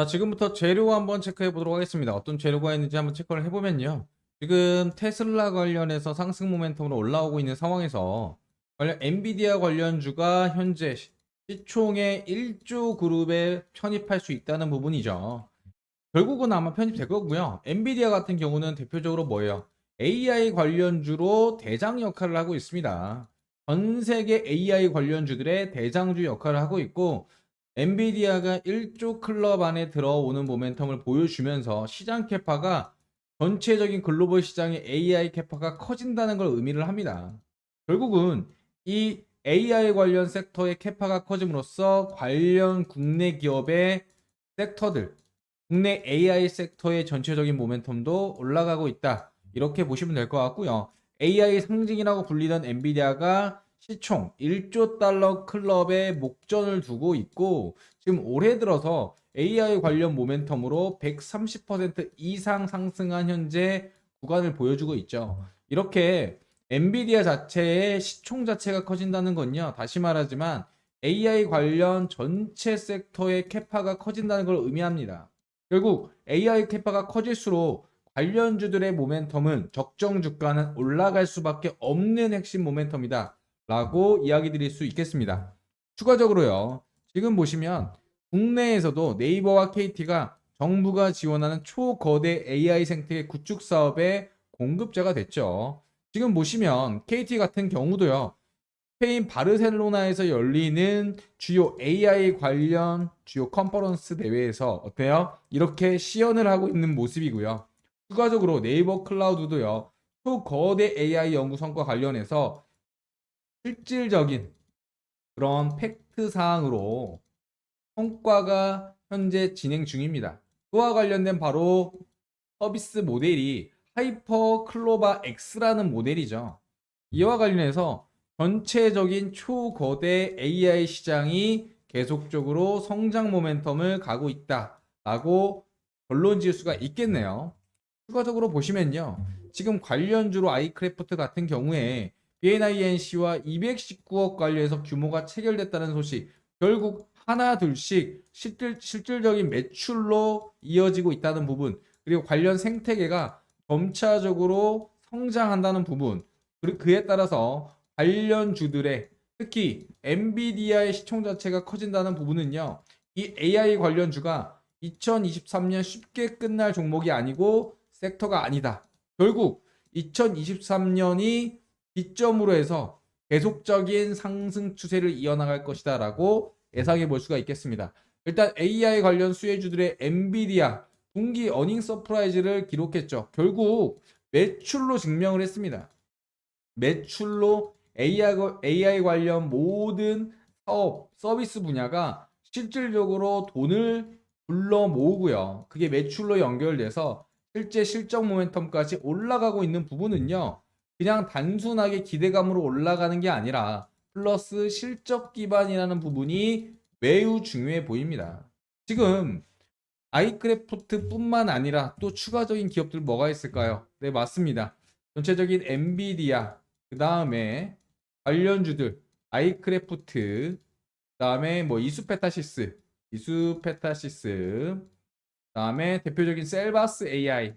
자, 지금부터 재료 한번 체크해 보도록 하겠습니다. 어떤 재료가 있는지 한번 체크를 해보면요. 지금 테슬라 관련해서 상승 모멘텀으로 올라오고 있는 상황에서 관련 엔비디아 관련주가 현재 시- 시총의 1조 그룹에 편입할 수 있다는 부분이죠. 결국은 아마 편입될 거고요. 엔비디아 같은 경우는 대표적으로 뭐예요? AI 관련주로 대장 역할을 하고 있습니다. 전 세계 AI 관련주들의 대장주 역할을 하고 있고 엔비디아가 1조 클럽 안에 들어오는 모멘텀을 보여주면서 시장 캐파가 전체적인 글로벌 시장의 AI 캐파가 커진다는 걸 의미를 합니다. 결국은 이 AI 관련 섹터의 캐파가 커짐으로써 관련 국내 기업의 섹터들, 국내 AI 섹터의 전체적인 모멘텀도 올라가고 있다. 이렇게 보시면 될 것 같고요. AI 상징이라고 불리던 엔비디아가 시총 1조 달러 클럽에 목전을 두고 있고 지금 올해 들어서 AI 관련 모멘텀으로 130% 이상 상승한 현재 구간을 보여주고 있죠. 이렇게 엔비디아 자체의 시총 자체가 커진다는 건요. 다시 말하지만 AI 관련 전체 섹터의 캐파가 커진다는 걸 의미합니다. 결국 AI 캐파가 커질수록 관련주들의 모멘텀은 적정 주가는 올라갈 수밖에 없는 핵심 모멘텀이다. 라고 이야기 드릴 수 있겠습니다. 추가적으로요. 지금 보시면 국내에서도 네이버와 KT가 정부가 지원하는 초거대 AI 생태계 구축 사업의 공급자가 됐죠. 지금 보시면 KT 같은 경우도요. 스페인 바르셀로나에서 열리는 주요 AI 관련 주요 컨퍼런스 대회에서 어때요? 이렇게 시연을 하고 있는 모습이고요. 추가적으로 네이버 클라우드도요. 초거대 AI 연구 성과 관련해서 실질적인 그런 팩트 사항으로 성과가 현재 진행 중입니다. 그와 관련된 바로 서비스 모델이 하이퍼 클로바 X라는 모델이죠. 이와 관련해서 전체적인 초거대 AI 시장이 계속적으로 성장 모멘텀을 가고 있다라고 결론 지을 수가 있겠네요. 추가적으로 보시면요. 지금 관련주로 아이크래프트 같은 경우에 BNINC와 219억 관련해서 규모가 체결됐다는 소식. 결국 하나 둘씩 실질, 실질적인 매출로 이어지고 있다는 부분. 그리고 관련 생태계가 점차적으로 성장한다는 부분. 그리고 그에 따라서 관련 주들의 특히 엔비디아의 시총 자체가 커진다는 부분은요. 이 AI 관련주가 2023년 쉽게 끝날 종목이 아니고 섹터가 아니다. 결국 2023년이 기점으로 해서 계속적인 상승 추세를 이어나갈 것이다 라고 예상해 볼 수가 있겠습니다. 일단 AI 관련 수혜주들의 엔비디아 분기 어닝 서프라이즈를 기록했죠. 결국 매출로 증명을 했습니다. 매출로 AI, AI 관련 모든 사업, 서비스 분야가 실질적으로 돈을 불러 모으고요. 그게 매출로 연결돼서 실제 실적 모멘텀까지 올라가고 있는 부분은요. 그냥 단순하게 기대감으로 올라가는 게 아니라 플러스 실적 기반이라는 부분이 매우 중요해 보입니다. 지금 아이크래프트뿐만 아니라 또 추가적인 기업들 뭐가 있을까요? 네, 맞습니다. 전체적인 엔비디아, 그 다음에 관련주들, 아이크래프트, 그 다음에 뭐 이수페타시스, 이수페타시스, 그 다음에 대표적인 셀바스 AI,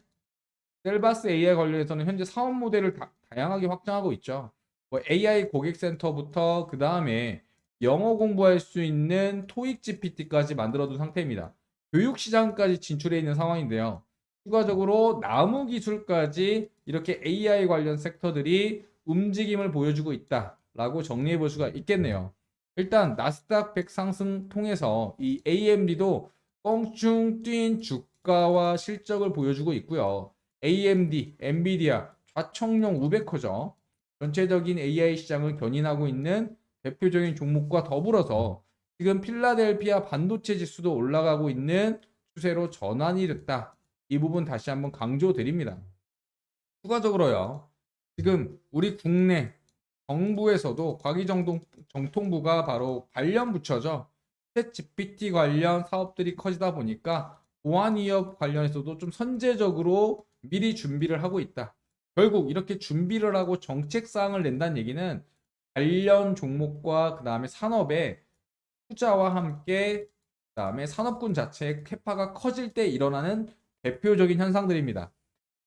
셀바스 AI 관련해서는 현재 사업 모델을 다, 다양하게 확장하고 있죠. 뭐 AI 고객센터부터 그 다음에 영어 공부할 수 있는 토익 GPT까지 만들어둔 상태입니다. 교육 시장까지 진출해 있는 상황인데요. 추가적으로 나무 기술까지 이렇게 AI 관련 섹터들이 움직임을 보여주고 있다라고 정리해 볼 수가 있겠네요. 일단 나스닥 100 상승 통해서 이 AMD도 껑충 뛴 주가와 실적을 보여주고 있고요. AMD, 엔비디아 좌청룡 500호죠. 전체적인 AI 시장을 견인하고 있는 대표적인 종목과 더불어서 지금 필라델피아 반도체 지수도 올라가고 있는 추세로 전환이 됐다. 이 부분 다시 한번 강조드립니다. 추가적으로요. 지금 우리 국내 정부에서도 과기정통부가 바로 관련 부처죠. 챗 GPT 관련 사업들이 커지다 보니까 보안 위협 관련해서도 좀 선제적으로 미리 준비를 하고 있다. 결국 이렇게 준비를 하고 정책 사항을 낸다는 얘기는 관련 종목과 그 다음에 산업에 투자와 함께 그 다음에 산업군 자체의 캐파가 커질 때 일어나는 대표적인 현상들입니다.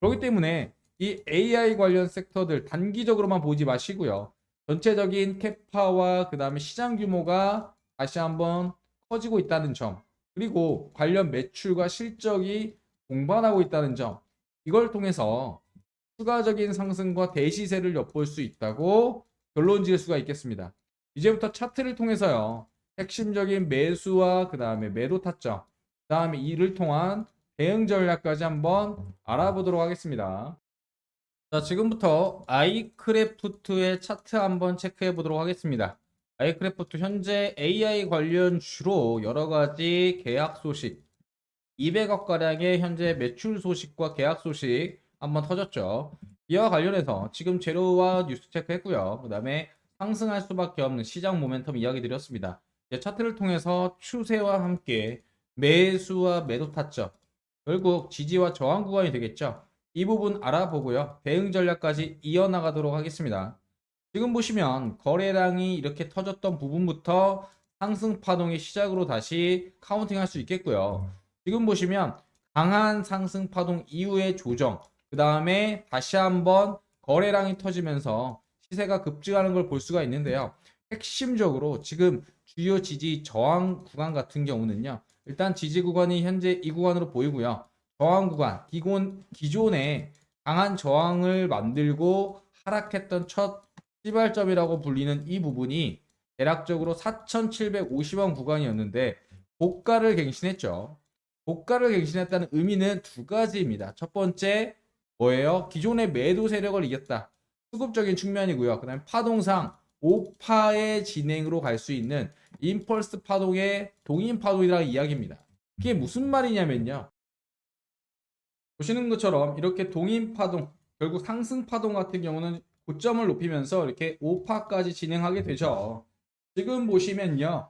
그렇기 때문에 이 AI 관련 섹터들 단기적으로만 보지 마시고요. 전체적인 캐파와 그 다음에 시장 규모가 다시 한번 커지고 있다는 점, 그리고 관련 매출과 실적이 동반하고 있다는 점, 이걸 통해서 추가적인 상승과 대시세를 엿볼 수 있다고 결론 지을 수가 있겠습니다. 이제부터 차트를 통해서요. 핵심적인 매수와 그 다음에 매도 타점, 그 다음에 이를 통한 대응 전략까지 한번 알아보도록 하겠습니다. 자, 지금부터 아이크래프트의 차트 한번 체크해 보도록 하겠습니다. 아이크래프트 현재 AI 관련 주로 여러 가지 계약 소식, 200억 가량의 현재 매출 소식과 계약 소식 한번 터졌죠. 이와 관련해서 지금 재료와 뉴스 체크했고요. 그 다음에 상승할 수밖에 없는 시장 모멘텀 이야기 드렸습니다. 차트를 통해서 추세와 함께 매수와 매도 타점, 결국 지지와 저항 구간이 되겠죠. 이 부분 알아보고요. 대응 전략까지 이어나가도록 하겠습니다. 지금 보시면 거래량이 이렇게 터졌던 부분부터 상승 파동의 시작으로 다시 카운팅 할 수 있겠고요. 지금 보시면 강한 상승 파동 이후의 조정, 그 다음에 다시 한번 거래량이 터지면서 시세가 급증하는 걸 볼 수가 있는데요. 핵심적으로 지금 주요 지지 저항 구간 같은 경우는요. 일단 지지 구간이 현재 이 구간으로 보이고요. 저항 구간, 기존, 기존에 강한 저항을 만들고 하락했던 첫 시발점이라고 불리는 이 부분이 대략적으로 4,750원 구간이었는데 고가를 갱신했죠. 고가를 갱신했다는 의미는 두 가지입니다. 첫 번째 뭐예요? 기존의 매도 세력을 이겼다. 수급적인 측면이고요. 그 다음에 파동상 5파의 진행으로 갈 수 있는 임펄스 파동의 동인 파동이라는 이야기입니다. 그게 무슨 말이냐면요. 보시는 것처럼 이렇게 동인 파동, 결국 상승 파동 같은 경우는 고점을 높이면서 이렇게 5파까지 진행하게 되죠. 지금 보시면요.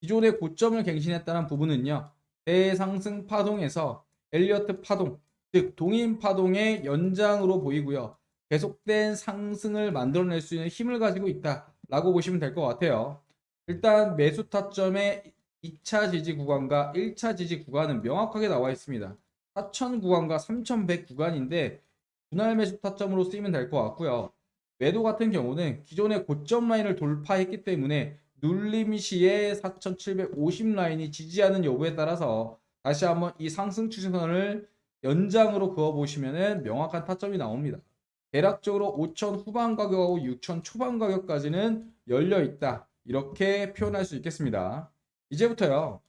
기존의 고점을 갱신했다는 부분은요. 대상승 파동에서 엘리어트 파동, 즉 동인 파동의 연장으로 보이고요. 계속된 상승을 만들어낼 수 있는 힘을 가지고 있다라고 보시면 될 것 같아요. 일단 매수 타점의 2차 지지 구간과 1차 지지 구간은 명확하게 나와 있습니다. 4,000 구간과 3,100 구간인데 분할 매수 타점으로 쓰이면 될 것 같고요. 매도 같은 경우는 기존의 고점 라인을 돌파했기 때문에 눌림 시에 4,750 라인이 지지하는 여부에 따라서 다시 한번 이 상승 추세선을 연장으로 그어 보시면은 명확한 타점이 나옵니다. 대략적으로 5천 후반 가격하고 6천 초반 가격까지는 열려 있다. 이렇게 표현할 수 있겠습니다. 이제부터요.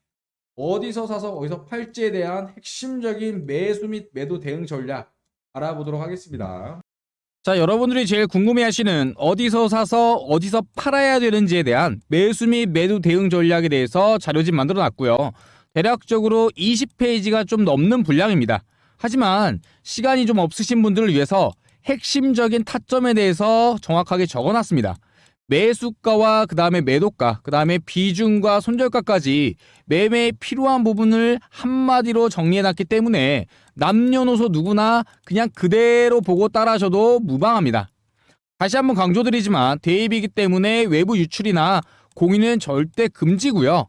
어디서 사서 어디서 팔지에 대한 핵심적인 매수 및 매도 대응 전략 알아보도록 하겠습니다. 자, 여러분들이 제일 궁금해하시는 어디서 사서 어디서 팔아야 되는지에 대한 매수 및 매도 대응 전략에 대해서 자료집 만들어 놨고요. 대략적으로 20페이지가 좀 넘는 분량입니다. 하지만 시간이 좀 없으신 분들을 위해서 핵심적인 타점에 대해서 정확하게 적어 놨습니다. 매수가와 그 다음에 매도가, 그 다음에 비중과 손절가까지 매매에 필요한 부분을 한마디로 정리해놨기 때문에 남녀노소 누구나 그냥 그대로 보고 따라하셔도 무방합니다. 다시 한번 강조드리지만 대입이기 때문에 외부 유출이나 공유는 절대 금지고요.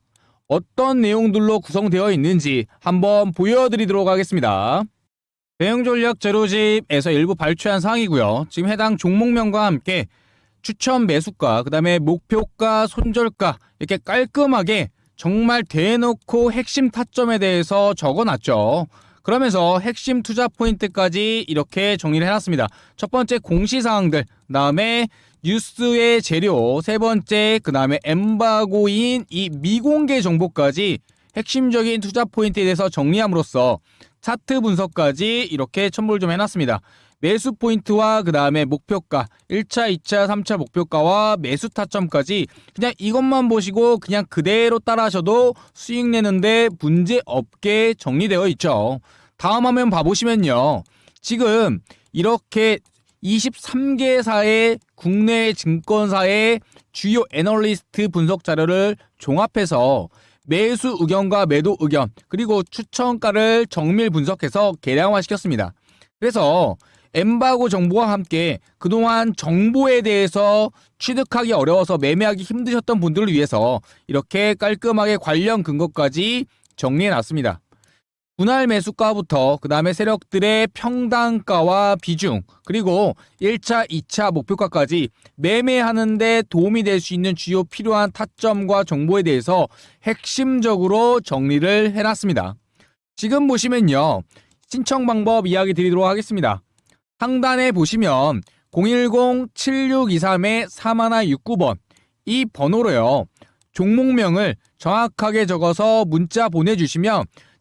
어떤 내용들로 구성되어 있는지 한번 보여드리도록 하겠습니다. 대응 전략 제로집에서 일부 발췌한 사항이고요. 지금 해당 종목명과 함께 추천 매수가, 그 다음에 목표가, 손절가 이렇게 깔끔하게 정말 대놓고 핵심 타점에 대해서 적어놨죠. 그러면서 핵심 투자 포인트까지 이렇게 정리를 해놨습니다. 첫 번째 공시사항들, 그 다음에 뉴스의 재료, 세 번째, 그 다음에 엠바고인 이 미공개 정보까지 핵심적인 투자 포인트에 대해서 정리함으로써 차트 분석까지 이렇게 첨부를 좀 해놨습니다. 매수 포인트와 그 다음에 목표가 1차, 2차, 3차 목표가와 매수 타점까지 그냥 이것만 보시고 그냥 그대로 따라하셔도 수익 내는데 문제 없게 정리되어 있죠. 다음 화면 봐보시면요. 지금 이렇게 23개사의 국내 증권사의 주요 애널리스트 분석 자료를 종합해서 매수 의견과 매도 의견 그리고 추천가를 정밀 분석해서 계량화 시켰습니다. 그래서 엠바고 정보와 함께 그동안 정보에 대해서 취득하기 어려워서 매매하기 힘드셨던 분들을 위해서 이렇게 깔끔하게 관련 근거까지 정리해 놨습니다. 분할 매수가부터 그 다음에 세력들의 평단가와 비중 그리고 1차, 2차 목표가까지 매매하는데 도움이 될 수 있는 주요 필요한 타점과 정보에 대해서 핵심적으로 정리를 해놨습니다. 지금 보시면요. 신청 방법 이야기 드리도록 하겠습니다. 상단에 보시면 010-7623-3169번 이 번호로요. 종목명을 정확하게 적어서 문자 보내주시면